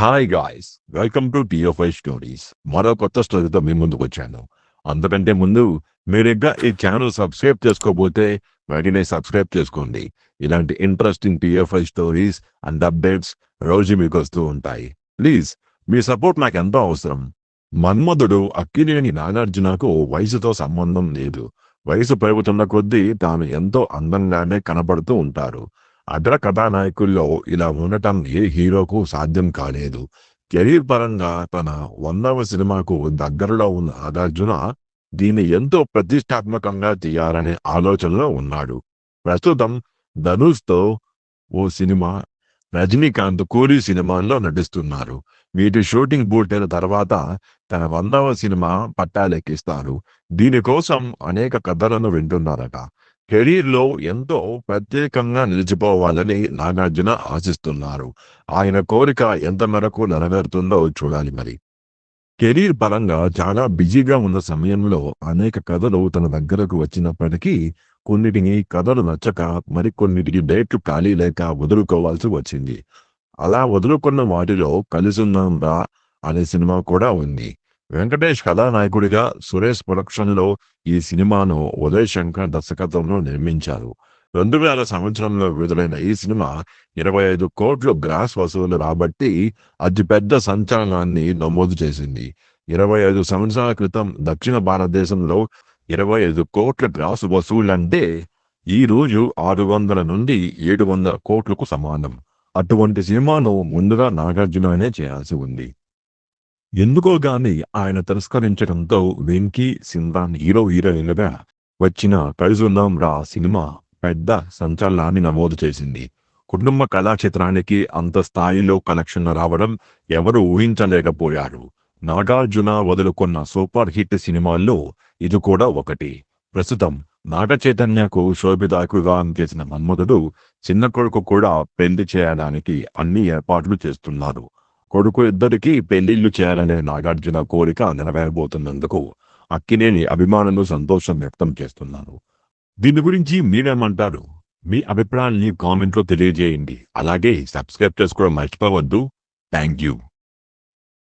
Hi guys welcome to TFI stories మరో కొత్త స్టోరీతో మీ ముందుకు వచ్చాను. అందుకంటే ముందు మీరు ఇంకా ఈ ఛానల్ సబ్స్క్రైబ్ చేసుకోబోతే వెంటనే సబ్స్క్రైబ్ చేసుకోండి. ఇలాంటి interesting TFI stories and updates రోజు మీకు వస్తూ ఉంటాయి. ప్లీజ్ మీ సపోర్ట్ నాకు ఎంతో అవసరం. మన్మధుడు అక్కినేని నాగార్జునకు వయసుతో సంబంధం లేదు. వయసు పెరుగుతున్న కొద్దీ తాను ఎంతో అందంగానే కనబడుతూ ఉంటారు. అగ్ర కథానాయకుల్లో ఇలా ఉండటం ఏ హీరోకు సాధ్యం కాలేదు. కెరీర్ పరంగా తన వందవ సినిమాకు దగ్గరలో ఉన్న నాగార్జున దీన్ని ఎంతో ప్రతిష్టాత్మకంగా తీయాలనే ఆలోచనలో ఉన్నాడు. ప్రస్తుతం ధనుష్తో ఓ సినిమా రజనీకాంత్ కూలీ సినిమాల్లో నటిస్తున్నారు. వీటి షూటింగ్ పూర్తయిన తర్వాత తన వందవ సినిమా పట్టాలెక్కిస్తారు. దీనికోసం అనేక కథలను వింటున్నారట. కెరీర్లో ఎంతో ప్రత్యేకంగా నిలిచిపోవాలని నాగార్జున ఆశిస్తున్నారు. ఆయన కోరిక ఎంత మేరకు నెరవేరుతుందో చూడాలి మరి. కెరీర్ పరంగా చాలా బిజీగా ఉన్న సమయంలో అనేక కథలు తన దగ్గరకు వచ్చినప్పటికీ కొన్నిటిని కథలు నచ్చక మరికొన్నిటికి డేట్లు ఖాళీ లేక వదులుకోవాల్సి వచ్చింది. అలా వదులుకున్న వాటిలో కలిసున్నాం రా అనే సినిమా కూడా ఉంది. వెంకటేష్ కథానాయకుడిగా సురేష్ ప్రొడక్షన్లో ఈ సినిమాను ఉదయ్ శంకర్ దర్శకత్వంలో నిర్మించారు. రెండు వేల సంవత్సరంలో విడుదలైన ఈ సినిమా ఇరవై ఐదు కోట్లు గ్రాస్ వసూలు రాబట్టి అతిపెద్ద సంచలనాన్ని నమోదు చేసింది. ఇరవై ఐదు సంవత్సరాల క్రితం దక్షిణ భారతదేశంలో ఇరవై ఐదు కోట్ల గ్రాస్ వసూలంటే ఈ రోజు ఆరు వందల నుండి ఏడు వందల కోట్లకు సమానం. అటువంటి సినిమాను ముందుగా నాగార్జుననే చేయాల్సి ఉంది. ఎందుకో గాని ఆయన తిరస్కరించడంతో వెంకీ సింధాన్ హీరో హీరోయిన్లుగా వచ్చిన కలిసుందాం రా సినిమా పెద్ద సంచలనాన్ని నమోదు చేసింది. కుటుంబ కళా చిత్రానికి అంత స్థాయిలో కనెక్షన్ రావడం ఎవరు ఊహించలేకపోయారు. నాగార్జున వదులుకున్న సూపర్ హిట్ సినిమాల్లో ఇది కూడా ఒకటి. ప్రస్తుతం నాగ చైతన్యకు శోభితాకుగా చేసిన మన్మధుడు చిన్న కొడుకు కూడా పెళ్ళి చేయడానికి అన్ని ఏర్పాట్లు చేస్తున్నారు. కొడుకు ఇద్దరికి పెళ్ళిళ్ళు చేయాలనే నాగార్జున కోరిక నెరవేరబోతున్నందుకు అక్కినేని అభిమానులు సంతోషం వ్యక్తం చేస్తున్నారు. దీని గురించి మీరేమంటారు? మీ అభిప్రాయాన్ని కామెంట్లో తెలియజేయండి. అలాగే సబ్స్క్రైబ్ చేసుకోవడం మర్చిపోవద్దు. Thank you.